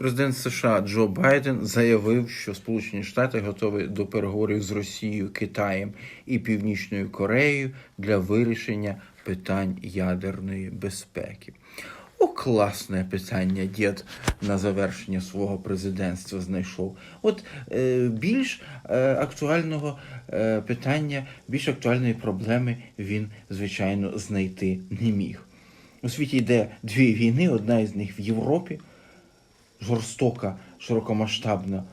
Президент США Джо Байден заявив, що Сполучені Штати готові до переговорів з Росією, Китаєм і Північною Кореєю для вирішення питань ядерної безпеки. О, класне питання дід на завершення свого президентства знайшов. От е, більш е, актуального е, питання, більш актуальної проблеми він, звичайно, знайти не міг. У світі йде дві війни, одна із них в Європі, жорстока, широкомасштабна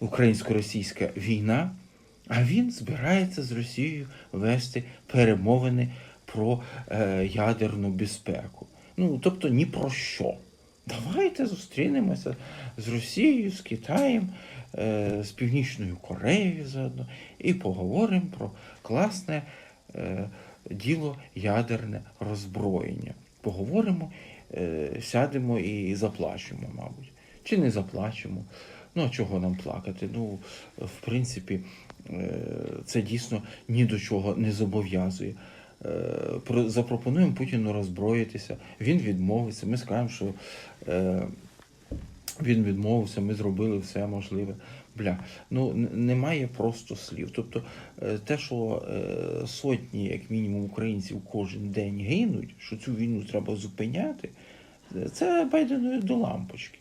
українсько-російська війна, а він збирається з Росією вести перемовини про е, ядерну безпеку. Ну, тобто ні про що. Давайте зустрінемося з Росією, з Китаєм, е, з Північною Кореєю заодно і поговоримо про класне е, діло ядерне роззброєння. Поговоримо, е, сядемо і заплачемо, мабуть. Чи не заплачемо. Ну, а чого нам плакати? Ну, в принципі, е, це дійсно ні до чого не зобов'язує. Е, Запропонуємо Путіну роззброїтися, він відмовиться. Ми скажемо, що е, він відмовився, ми зробили все можливе. Бля, ну немає просто слів. Тобто те, що сотні, як мінімум, українців кожен день гинуть, що цю війну треба зупиняти, це Байдену до лампочки.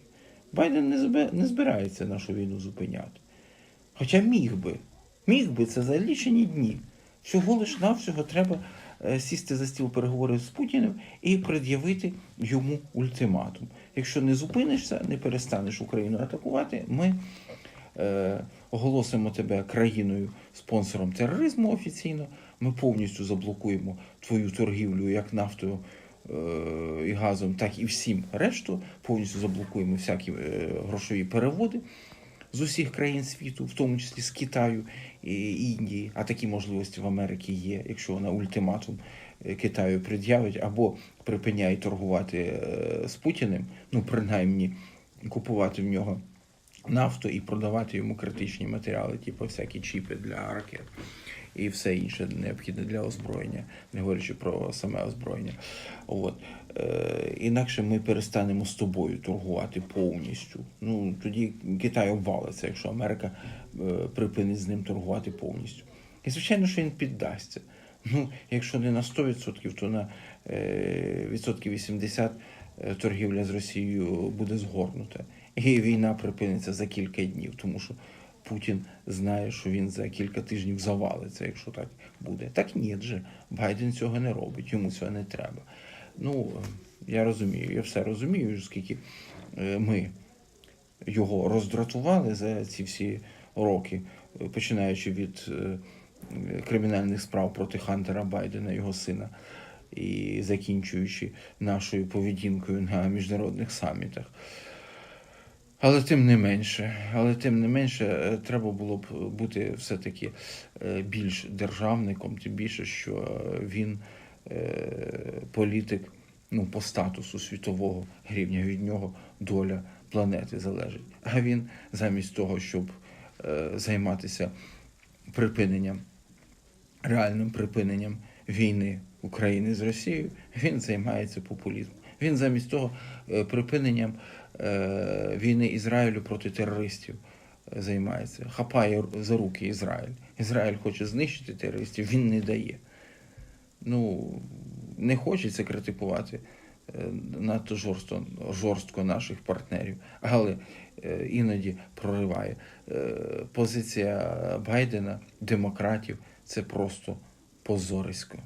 Байден не, збирається нашу війну зупиняти. Хоча міг би, міг би це за лічені дні. Всього лиш навсього треба е, сісти за стіл переговорів з Путіним і пред'явити йому ультиматум. Якщо не зупинишся, не перестанеш Україну атакувати, ми е, оголосимо тебе країною спонсором тероризму офіційно. Ми повністю заблокуємо твою торгівлю як нафтою е, газом, так і всім решту. Повністю заблокуємо всякі е, грошові переводи з усіх країн світу, в тому числі з Китаю і Індії. А такі можливості в Америці є, якщо вона ультиматум е, Китаю пред'явить або припиняє торгувати е, з Путіним, ну принаймні купувати в нього нафту і продавати йому критичні матеріали, типу всякі чіпи для ракет і все інше необхідне для озброєння, не говорячи про саме озброєння. От. Е, інакше ми перестанемо з тобою торгувати повністю. Ну тоді Китай обвалиться, якщо Америка е, припинить з ним торгувати повністю. І звичайно, що він піддасться. Ну, якщо не на 100%, то на е, відсотків 80 е, торгівля з Росією буде згорнута. І війна припиниться за кілька днів, тому що Путін знає, що він за кілька тижнів завалиться, якщо так буде. Так ні же, Байден цього не робить, йому цього не треба. Ну, я розумію, я все розумію, скільки е, ми його роздратували за ці всі роки, е, починаючи від е, кримінальних справ проти Хантера Байдена, його сина, і закінчуючи нашою поведінкою на міжнародних самітах. Але тим не менше, але тим не менше, е, треба було б бути все-таки е, більш державником, тим більше, що е, він політик ну, по статусу світового рівня від нього доля планети залежить. А він замість того, щоб займатися припиненням, реальним припиненням війни України з Росією, він займається популізмом. Він замість того е, припиненням е, війни Ізраїлю проти терористів е, займається, хапає за руки Ізраїль. Ізраїль хоче знищити терористів, він не дає. Ну, не хочеться критикувати надто жорстко, жорстко наших партнерів, але іноді прориває. Позиція Байдена, демократів це просто позорисько.